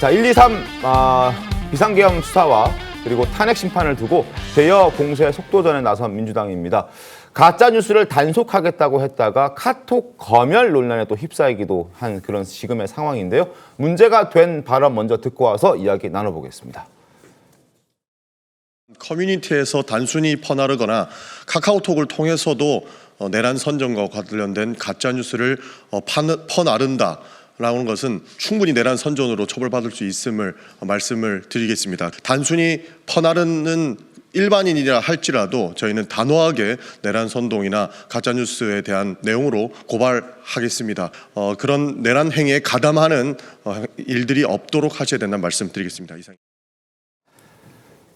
자, 1, 2, 3 아, 비상계엄 수사와 그리고 탄핵 심판을 두고 대여 공세 속도전에 나선 민주당입니다. 가짜 뉴스를 단속하겠다고 했다가 카톡 검열 논란에 또 휩싸이기도 한 그런 지금의 상황인데요. 문제가 된 발언 먼저 듣고 와서 이야기 나눠보겠습니다. 커뮤니티에서 단순히 퍼나르거나 카카오톡을 통해서도 어, 내란 선전과 관련된 가짜 뉴스를 어, 퍼나른다. 라는 것은 충분히 내란 선전으로 처벌받을 수 있음을 어, 말씀을 드리겠습니다. 단순히 퍼나르는 일반인이라 할지라도 저희는 단호하게 내란 선동이나 가짜 뉴스에 대한 내용으로 고발하겠습니다. 어, 그런 내란 행위에 가담하는 어, 일들이 없도록 하셔야 된다는 말씀드리겠습니다. 이상.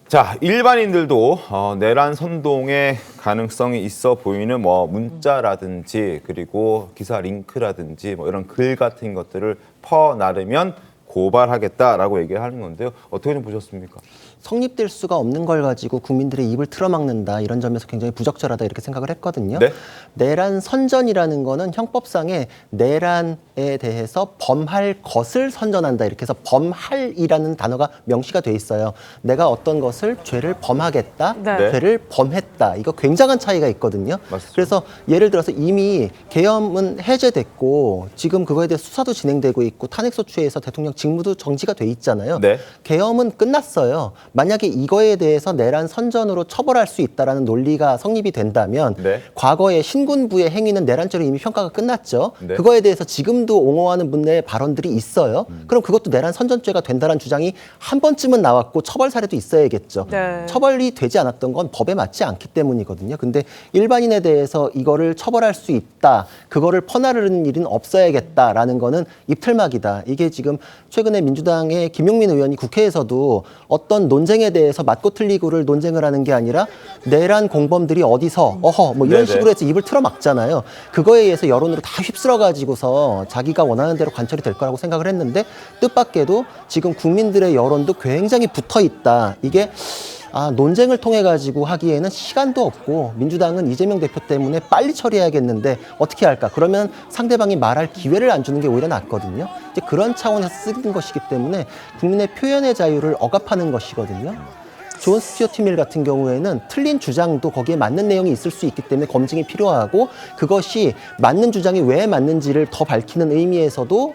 자, 일반인들도 어, 내란 선동의 가능성이 있어 보이는 뭐 문자라든지 그리고 기사 링크라든지 뭐 이런 글 같은 것들을 퍼 나르면 고발하겠다라고 얘기를 하는 건데요. 어떻게 좀 보셨습니까? 성립될 수가 없는 걸 가지고 국민들의 입을 틀어막는다 이런 점에서 굉장히 부적절하다 이렇게 생각을 했거든요. 네. 내란 선전이라는 거는 형법상에 내란에 대해서 범할 것을 선전한다 이렇게 해서 범할이라는 단어가 명시가 돼 있어요. 내가 어떤 것을 죄를 범하겠다, 네. 죄를 범했다 이거 굉장한 차이가 있거든요. 맞습니다. 그래서 예를 들어서 이미 계엄은 해제됐고 지금 그거에 대해 수사도 진행되고 있고 탄핵소추에서 대통령 직무도 정지가 돼 있잖아요. 네. 계엄은 끝났어요. 만약에 이거에 대해서 내란 선전으로 처벌할 수 있다라는 논리가 성립이 된다면 네. 과거의 신군부의 행위는 내란죄로 이미 평가가 끝났죠. 네. 그거에 대해서 지금도 옹호하는 분의 발언들이 있어요. 음. 그럼 그것도 내란 선전죄가 된다는 주장이 한 번쯤은 나왔고 처벌 사례도 있어야겠죠. 네. 처벌이 되지 않았던 건 법에 맞지 않기 때문이거든요. 근데 일반인에 대해서 이거를 처벌할 수 있다. 그거를 퍼나르는 일은 없어야겠다라는 거는 입틀막이다. 이게 지금 최근에 민주당의 김용민 의원이 국회에서도 어떤 논쟁에 대해서 맞고 틀리고를 논쟁을 하는 게 아니라 내란 공범들이 어디서 어허 뭐 이런 네네. 식으로 해서 입을 틀어막잖아요. 그거에 의해서 여론으로 다 휩쓸어 가지고서 자기가 원하는 대로 관철이 될 거라고 생각을 했는데 뜻밖에도 지금 국민들의 여론도 굉장히 붙어 있다. 이게 아, 논쟁을 통해 가지고 하기에는 시간도 없고 민주당은 이재명 대표 때문에 빨리 처리해야겠는데 어떻게 할까? 그러면 상대방이 말할 기회를 안 주는 게 오히려 낫거든요. 이제 그런 차원에서 쓰는 것이기 때문에 국민의 표현의 자유를 억압하는 것이거든요. 존 스튜어트 밀 같은 경우에는 틀린 주장도 거기에 맞는 내용이 있을 수 있기 때문에 검증이 필요하고 그것이 맞는 주장이 왜 맞는지를 더 밝히는 의미에서도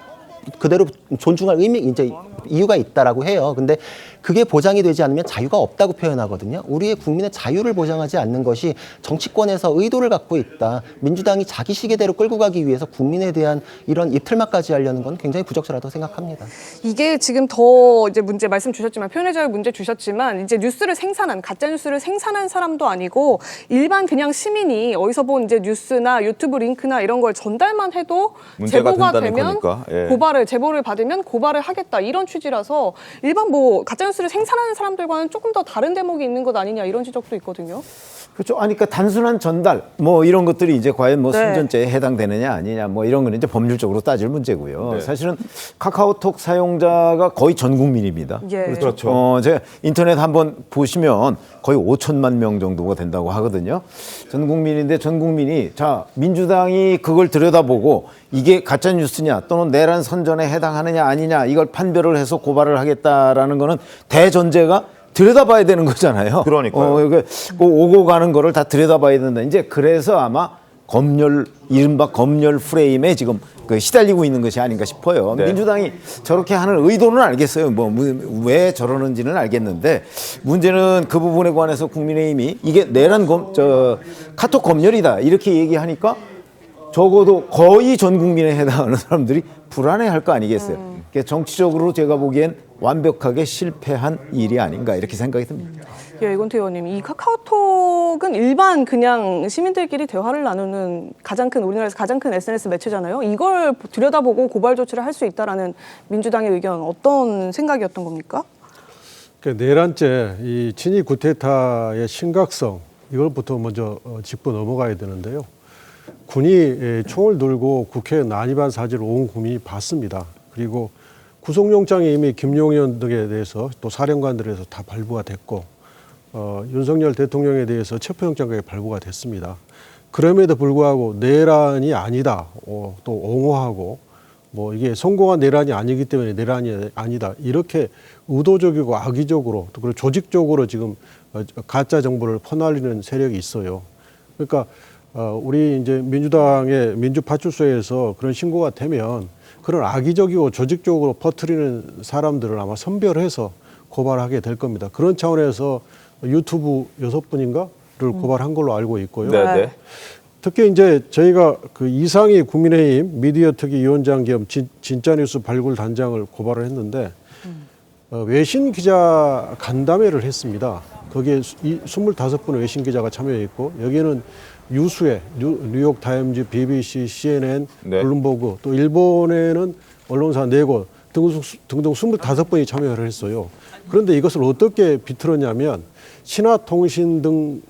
그대로 존중할 의미 이제 이유가 있다라고 해요. 근데 그게 보장이 되지 않으면 자유가 없다고 표현하거든요. 우리의 국민의 자유를 보장하지 않는 것이 정치권에서 의도를 갖고 있다. 민주당이 자기 시계대로 끌고 가기 위해서 국민에 대한 이런 입틀막까지 하려는 건 굉장히 부적절하다고 생각합니다. 이게 지금 더 이제 문제 말씀 주셨지만 표현의 자유 문제 주셨지만 이제 뉴스를 생산한 가짜 뉴스를 생산한 사람도 아니고 일반 그냥 시민이 어디서 본 이제 뉴스나 유튜브 링크나 이런 걸 전달만 해도 문제가 제보가 된다는 되면 거니까, 예. 고발을 제보를 받으면 고발을 하겠다 이런 취 지라서 일반 뭐 가짜 뉴스를 생산하는 사람들과는 조금 더 다른 대목이 있는 것 아니냐 이런 지적도 있거든요. 그렇죠. 아니, 그러니까 단순한 전달, 뭐 이런 것들이 이제 과연 뭐 네. 순전죄에 해당되느냐 아니냐, 뭐 이런 거는 이제 법률적으로 따질 문제고요. 네. 사실은 카카오톡 사용자가 거의 전 국민입니다. 예. 그렇죠. 어, 제가 인터넷 한번 보시면 거의 5천만 명 정도가 된다고 하거든요. 전 국민인데 전 국민이 자, 민주당이 그걸 들여다보고 이게 가짜 뉴스냐 또는 내란 선전에 해당하느냐 아니냐 이걸 판별을 해서 고발을 하겠다라는 거는 대전제가 들여다봐야 되는 거잖아요. 그러니까요. 어, 그 오고 가는 거를 다 들여다봐야 된다. 이제 그래서 아마 검열 이른바 검열 프레임에 지금 그 시달리고 있는 것이 아닌가 싶어요. 네. 민주당이 저렇게 하는 의도는 알겠어요. 뭐 왜 저러는지는 알겠는데 문제는 그 부분에 관해서 국민의힘이 이게 내란 검 저 카톡 검열이다 이렇게 얘기하니까 적어도 거의 전 국민에 해당하는 사람들이 불안해할 거 아니겠어요. 그러니까 정치적으로 제가 보기엔 완벽하게 실패한 일이 아닌가 이렇게 생각이 듭니다. 예, 이건태 의원님, 이 카카오톡은 일반 그냥 시민들끼리 대화를 나누는 가장 큰 우리나라에서 가장 큰 SNS 매체잖아요. 이걸 들여다보고 고발 조치를 할 수 있다라는 민주당의 의견 어떤 생각이었던 겁니까? 그 내란죄, 이 친위 구테타의 심각성 이걸부터 먼저 어, 짚고 넘어가야 되는데요. 군이 예, 총을 들고 국회에 난입한 사실을 온 국민이 봤습니다. 그리고 구속영장이 이미 김용현 등에 대해서 또 사령관들에서 다 발부가 됐고 어, 윤석열 대통령에 대해서 체포영장까지 발부가 됐습니다. 그럼에도 불구하고 내란이 아니다 어, 또 옹호하고 뭐 이게 성공한 내란이 아니기 때문에 내란이 아니다 이렇게 의도적이고 악의적으로 또 그리고 조직적으로 지금 어, 가짜 정보를 퍼날리는 세력이 있어요. 그러니까 어, 우리 이제 민주당의 민주파출소에서 그런 신고가 되면 그런 악의적이고 조직적으로 퍼뜨리는 사람들을 아마 선별해서 고발하게 될 겁니다. 그런 차원에서 유튜브 여섯 분인가를 고발한 걸로 알고 있고요. 네, 네. 특히 이제 저희가 그 이상희 국민의힘 미디어 특위 위원장 겸 진, 진짜뉴스 발굴 단장을 고발을 했는데 어, 외신 기자 간담회를 했습니다. 거기에 수- 이 25분의 외신 기자가 참여했고 여기에는 유수의 뉴, 뉴욕 타임즈, BBC, CNN, 네. 블룸버그 또 일본에는 언론사 네곳 등등, 등등 25분이 참여를 했어요. 그런데 이것을 어떻게 비틀었냐면 신화통신 등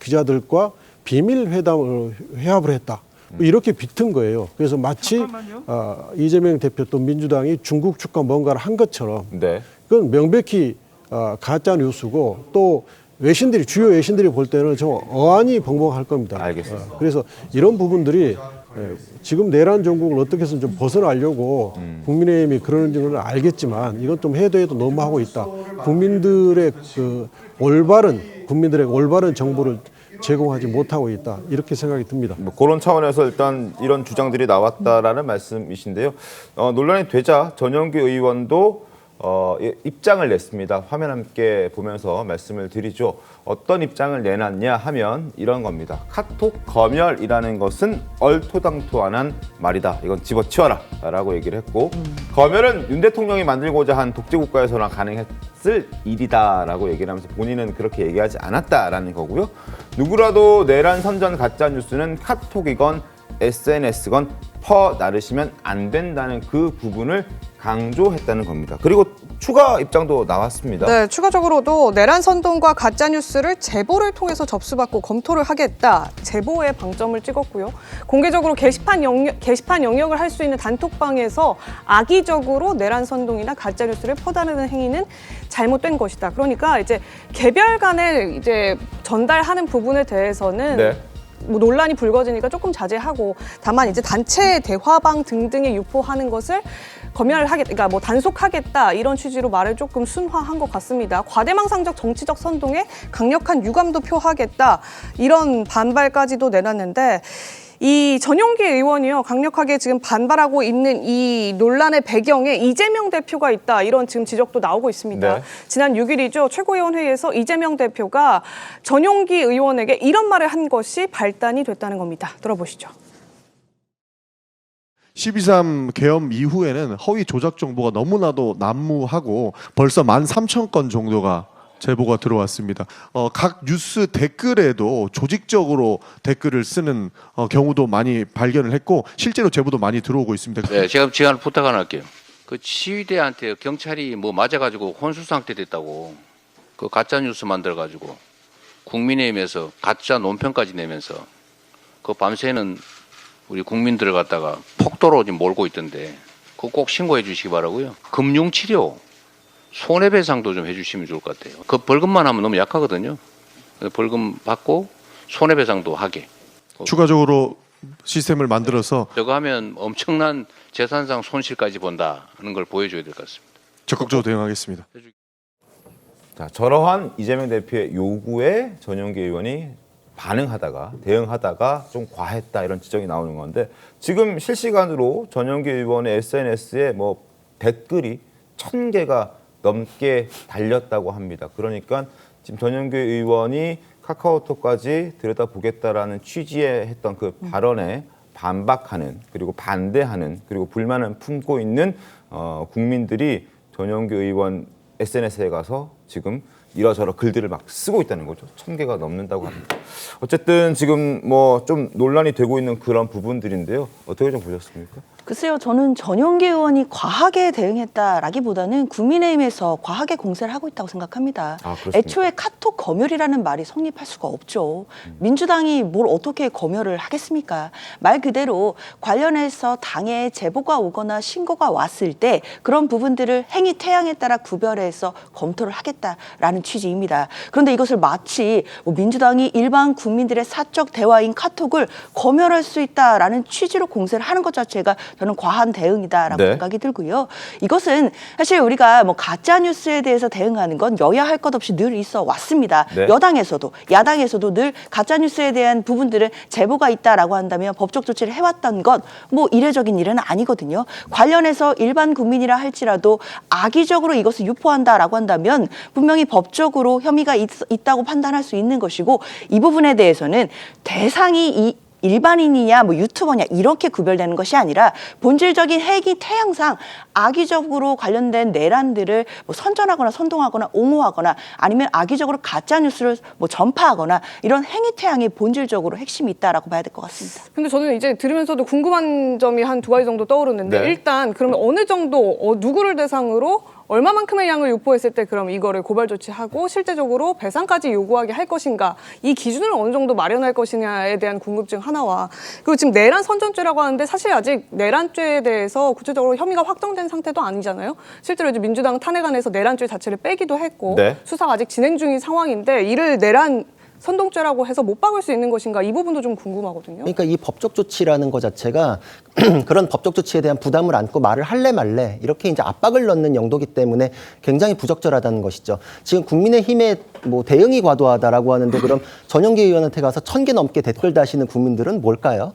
기자들과 비밀 회담을 회합을 했다. 뭐 이렇게 비튼 거예요. 그래서 마치 아, 이재명 대표 또 민주당이 중국 측과 뭔가를 한 것처럼 네. 그건 명백히 아, 가짜 뉴스고 또 외신들이 주요 외신들이 볼 때는 좀 어안이 벙벙할 겁니다. 알겠습니다. 어, 그래서 이런 부분들이 예, 지금 내란 정국을 어떻게 해서 좀 벗어나려고 음. 국민의힘이 그러는지는 알겠지만 이건 좀 해도 해도 너무 하고 있다. 국민들의 그 올바른 국민들의 올바른 정보를 제공하지 못하고 있다. 이렇게 생각이 듭니다. 뭐 그런 차원에서 일단 이런 주장들이 나왔다라는 말씀이신데요. 어, 논란이 되자 전영기 의원도 어, 예, 입장을 냈습니다. 화면 함께 보면서 말씀을 드리죠. 어떤 입장을 내놨냐 하면 이런 겁니다. 카톡 검열이라는 것은 얼토당토안한 말이다. 이건 집어치워라 라고 얘기를 했고 검열은 윤 대통령이 만들고자 한 독재국가에서나 가능했을 일이다 라고 얘기를 하면서 본인은 그렇게 얘기하지 않았다라는 거고요. 누구라도 내란 선전 가짜 뉴스는 카톡이건 SNS건 퍼 나르시면 안 된다는 그 부분을 강조했다는 겁니다. 그리고 추가 입장도 나왔습니다. 네, 추가적으로도 내란 선동과 가짜 뉴스를 제보를 통해서 접수받고 검토를 하겠다. 제보에 방점을 찍었고요. 공개적으로 게시판 영역, 게시판 영역을 할 수 있는 단톡방에서 악의적으로 내란 선동이나 가짜 뉴스를 퍼다르는 행위는 잘못된 것이다. 그러니까 이제 개별 간에 이제 전달하는 부분에 대해서는 네. 뭐 논란이 불거지니까 조금 자제하고 다만 이제 단체 대화방 등등에 유포하는 것을 검열하겠, 그러니까 뭐 단속하겠다 이런 취지로 말을 조금 순화한 것 같습니다. 과대망상적 정치적 선동에 강력한 유감도 표하겠다 이런 반발까지도 내놨는데. 이 전용기 의원이요 강력하게 지금 반발하고 있는 이 논란의 배경에 이재명 대표가 있다 이런 지금 지적도 나오고 있습니다. 네. 지난 6일이죠 최고위원회에서 이재명 대표가 전용기 의원에게 이런 말을 한 것이 발단이 됐다는 겁니다. 들어보시죠. 12.3 계엄 이후에는 허위 조작 정보가 너무나도 난무하고 벌써 13,000건 정도가 제보가 들어왔습니다. 어, 각 뉴스 댓글에도 조직적으로 댓글을 쓰는 어, 경우도 많이 발견을 했고 실제로 제보도 많이 들어오고 있습니다. 네, 제가 제가 부탁 하나 할게요. 그 시위대한테 경찰이 뭐 맞아가지고 혼수 상태 됐다고 그 가짜 뉴스 만들어가지고 국민의힘에서 가짜 논평까지 내면서 그 밤새는 우리 국민들을 갖다가 폭도로 지금 몰고 있던데 그거 꼭 신고해 주시기 바라고요. 금융 치료, 손해배상도 좀 해주시면 좋을 것 같아요. 그 벌금만 하면 너무 약하거든요. 벌금 받고 손해배상도 하게. 추가적으로 시스템을 만들어서 저거 하면 엄청난 재산상 손실까지 본다는 걸 보여줘야 될 것 같습니다. 적극적으로 대응하겠습니다. 자, 저러한 이재명 대표의 요구에 전용기 의원이 반응하다가 대응하다가 좀 과했다 이런 지적이 나오는 건데 지금 실시간으로 전용기 의원의 SNS에 뭐 댓글이 천 개가 넘게 달렸다고 합니다. 그러니까 지금 전용기 의원이 카카오톡까지 들여다보겠다라는 취지의 했던 그 발언에 반박하는 그리고 반대하는 그리고 불만을 품고 있는 어, 국민들이 전용기 의원 SNS에 가서 지금 이러저러 글들을 막 쓰고 있다는 거죠. 천 개가 넘는다고 합니다. 어쨌든 지금 뭐 좀 논란이 되고 있는 그런 부분들인데요. 어떻게 좀 보셨습니까? 글쎄요, 저는 전용기 의원이 과하게 대응했다라기보다는 국민의힘에서 과하게 공세를 하고 있다고 생각합니다. 아? 애초에 카톡 검열이라는 말이 성립할 수가 없죠. 민주당이 뭘 어떻게 검열을 하겠습니까? 말 그대로 관련해서 당에 제보가 오거나 신고가 왔을 때 그런 부분들을 행위 태양에 따라 구별해서 검토를 하겠다라는 취지입니다. 그런데 이것을 마치 뭐 민주당이 일반 국민들의 사적 대화인 카톡을 검열할 수 있다라는 취지로 공세를 하는 것 자체가 저는 과한 대응이다라고 네. 생각이 들고요. 이것은 사실 우리가 뭐 가짜 뉴스에 대해서 대응하는 건 여야 할 것 없이 늘 있어 왔습니다. 네. 여당에서도 야당에서도 늘 가짜 뉴스에 대한 부분들은 제보가 있다라고 한다면 법적 조치를 해왔던 건뭐 이례적인 일은 아니거든요. 관련해서 일반 국민이라 할지라도 악의적으로 이것을 유포한다라고 한다면 분명히 법적으로 혐의가 있, 있다고 판단할 수 있는 것이고 이 부분에 대해서는 대상이 이 일반인이냐 뭐 유튜버냐 이렇게 구별되는 것이 아니라 본질적인 핵이 태양상 악의적으로 관련된 내란들을 뭐 선전하거나 선동하거나 옹호하거나 아니면 악의적으로 가짜 뉴스를 뭐 전파하거나 이런 행위 태양이 본질적으로 핵심이 있다라고 봐야 될 것 같습니다. 근데 저는 이제 들으면서도 궁금한 점이 한 두 가지 정도 떠오르는데 네. 일단 그러면 어느 정도 어, 누구를 대상으로 얼마만큼의 양을 유포했을 때 그럼 이거를 고발 조치하고 실제적으로 배상까지 요구하게 할 것인가 이 기준을 어느 정도 마련할 것이냐에 대한 궁금증 하나와 그리고 지금 내란 선전죄라고 하는데 사실 아직 내란죄에 대해서 구체적으로 혐의가 확정된 상태도 아니잖아요. 실제로 이제 민주당 탄핵안에서 내란죄 자체를 빼기도 했고 네. 수사가 아직 진행 중인 상황인데 이를 내란 선동죄라고 해서 못 박을 수 있는 것인가 이 부분도 좀 궁금하거든요. 그러니까 이 법적 조치라는 것 자체가 그런 법적 조치에 대한 부담을 안고 말을 할래 말래 이렇게 이제 압박을 넣는 용도기 때문에 굉장히 부적절하다는 것이죠. 지금 국민의힘의 뭐 대응이 과도하다라고 하는데 그럼 전용기 의원한테 가서 천 개 넘게 댓글 다시는 국민들은 뭘까요?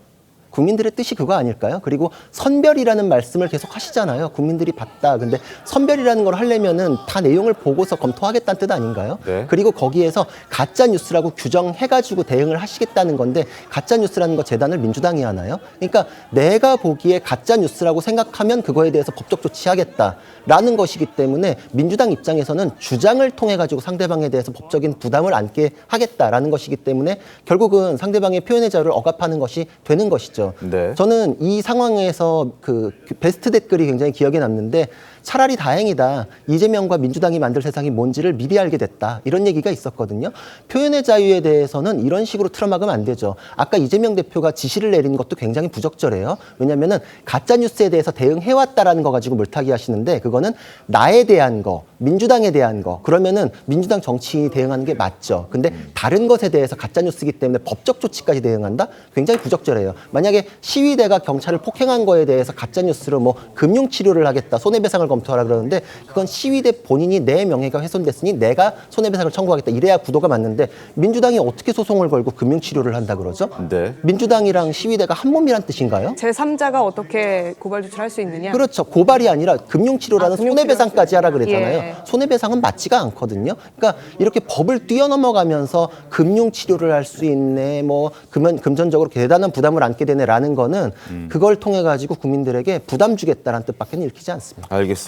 국민들의 뜻이 그거 아닐까요? 그리고 선별이라는 말씀을 계속 하시잖아요. 국민들이 봤다. 근데 선별이라는 걸 하려면은 다 내용을 보고서 검토하겠다는 뜻 아닌가요? 네. 그리고 거기에서 가짜 뉴스라고 규정해가지고 대응을 하시겠다는 건데 가짜 뉴스라는 거 재단을 민주당이 하나요? 그러니까 내가 보기에 가짜 뉴스라고 생각하면 그거에 대해서 법적 조치하겠다라는 것이기 때문에 민주당 입장에서는 주장을 통해 가지고 상대방에 대해서 법적인 부담을 안게 하겠다라는 것이기 때문에 결국은 상대방의 표현의 자유를 억압하는 것이 되는 것이죠. 네. 저는 이 상황에서 그 베스트 댓글이 굉장히 기억에 남는데 차라리 다행이다. 이재명과 민주당이 만들 세상이 뭔지를 미리 알게 됐다. 이런 얘기가 있었거든요. 표현의 자유에 대해서는 이런 식으로 틀어막으면 안 되죠. 아까 이재명 대표가 지시를 내린 것도 굉장히 부적절해요. 왜냐면은 가짜 뉴스에 대해서 대응해 왔다라는 거 가지고 물타기 하시는데 그거는 나에 대한 거, 민주당에 대한 거. 그러면은 민주당 정치인이 대응하는 게 맞죠. 근데 다른 것에 대해서 가짜 뉴스이기 때문에 법적 조치까지 대응한다? 굉장히 부적절해요. 만약에 시위대가 경찰을 폭행한 거에 대해서 가짜 뉴스로 뭐 금융 치료를 하겠다, 손해배상을 검토하라 그러는데 그건 시위 대 본인이 내 명예가 훼손됐으니 내가 손해배상을 청구하겠다. 이래야 구도가 맞는데 민주당이 어떻게 소송을 걸고 금융 치료를 한다 그러죠? 네. 민주당이랑 시위대가 한 몸이란 뜻인가요? 제3자가 어떻게 고발 조치를 할 수 있느냐? 그렇죠. 고발이 아니라 금융치료라는 아, 금융치료 손해배상까지 하라 그랬잖아요. 예. 손해배상은 맞지가 않거든요. 그러니까 이렇게 법을 뛰어넘어가면서 금융치료를 할 수 있네, 뭐 금, 금전적으로 대단한 부담을 안게 되네라는 거는 음. 그걸 통해 가지고 국민들에게 부담 주겠다라는 뜻밖에 읽히지 않습니다. 알겠습니다.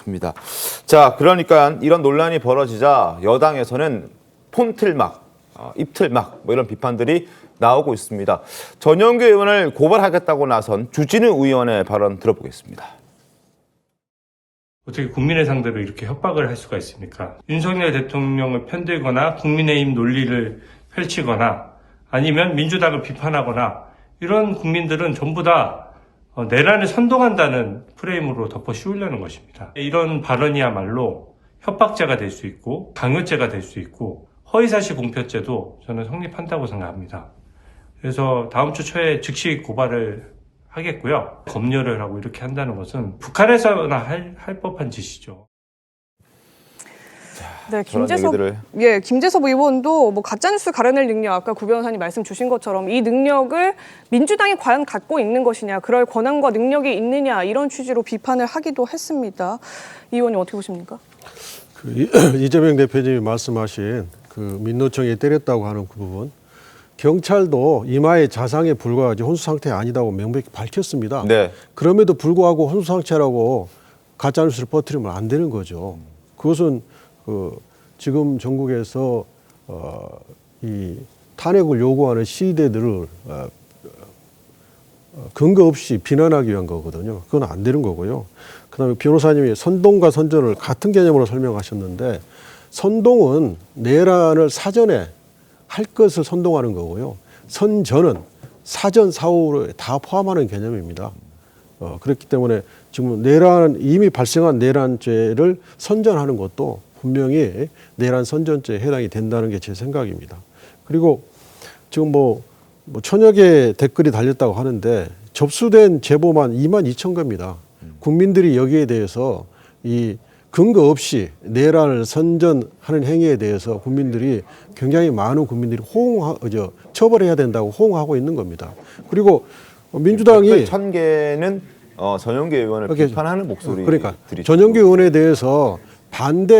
자, 그러니까 이런 논란이 벌어지자 여당에서는 폰틀막, 어, 입틀막 뭐 이런 비판들이 나오고 있습니다. 전영규 의원을 고발하겠다고 나선 주진우 의원의 발언 들어보겠습니다. 어떻게 국민의 상대로 이렇게 협박을 할 수가 있습니까? 윤석열 대통령을 편들거나 국민의힘 논리를 펼치거나 아니면 민주당을 비판하거나 이런 국민들은 전부 다 어, 내란을 선동한다는 프레임으로 덮어 씌우려는 것입니다. 이런 발언이야말로 협박죄가 될 수 있고 강요죄가 될 수 있고 허위사실 공표죄도 저는 성립한다고 생각합니다. 그래서 다음 주 초에 즉시 고발을 하겠고요. 검열을 하고 이렇게 한다는 것은 북한에서나 할, 할 법한 짓이죠. 네, 저런 김재섭 얘기들을. 예, 김재섭 의원도 뭐 가짜뉴스 가려낼 능력 아까 구 변호사님 말씀 주신 것처럼 이 능력을 민주당이 과연 갖고 있는 것이냐, 그럴 권한과 능력이 있느냐 이런 취지로 비판을 하기도 했습니다. 이 의원님 어떻게 보십니까? 그 이- 이재명 대표님이 말씀하신 그 민노총이 때렸다고 하는 그 부분 경찰도 이마에 자상에 불과하지 혼수 상태 아니다고 명백히 밝혔습니다. 네. 그럼에도 불구하고 혼수 상태라고 가짜 뉴스를 퍼뜨리면 안 되는 거죠. 그것은 그 지금 전국에서 어, 이 탄핵을 요구하는 시위대들을 어, 어, 근거 없이 비난하기 위한 거거든요. 그건 안 되는 거고요. 그 다음에 변호사님이 선동과 선전을 같은 개념으로 설명하셨는데 선동은 내란을 사전에 할 것을 선동하는 거고요. 선전은 사전 사후를 다 포함하는 개념입니다. 어, 그렇기 때문에 지금 내란 이미 발생한 내란죄를 선전하는 것도 분명히 내란 선전죄에 해당이 된다는 게 제 생각입니다. 그리고 지금 뭐 뭐 천여 개 댓글이 달렸다고 하는데 접수된 제보만 2만 2천 겁니다. 국민들이 여기에 대해서 이 근거 없이 내란을 선전하는 행위에 대해서 국민들이 굉장히 많은 국민들이 호응하, 저, 처벌해야 된다고 호응하고 있는 겁니다. 그리고 민주당이 천 개는 어, 전용기 의원을 비판하는 목소리 그러니까 전용기 의원에 대해서 반대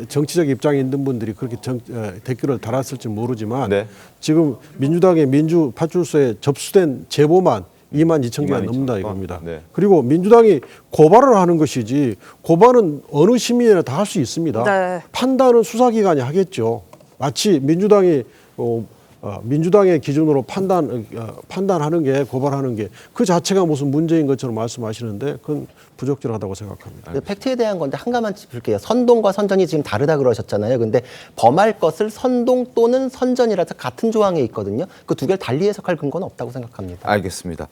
에, 정치적 입장에 있는 분들이 그렇게 정, 에, 댓글을 달았을지 모르지만 네. 지금 민주당의 민주 파출소에 접수된 제보만 2만 2천 개가 22,000 넘는다 건? 이겁니다. 네. 그리고 민주당이 고발을 하는 것이지 고발은 어느 시민이나 다 할 수 있습니다. 네. 판단은 수사기관이 하겠죠. 마치 민주당이 어, 어, 민주당의 기준으로 판단 어, 판단하는 게 고발하는 게 그 자체가 무슨 문제인 것처럼 말씀하시는데 그건 부적절하다고 생각합니다. 그 팩트에 대한 건데 한 가만 짚을게요. 선동과 선전이 지금 다르다 그러셨잖아요. 근데 범할 것을 선동 또는 선전이라서 같은 조항에 있거든요. 그 두 개를 달리 해석할 근거는 없다고 생각합니다. 알겠습니다.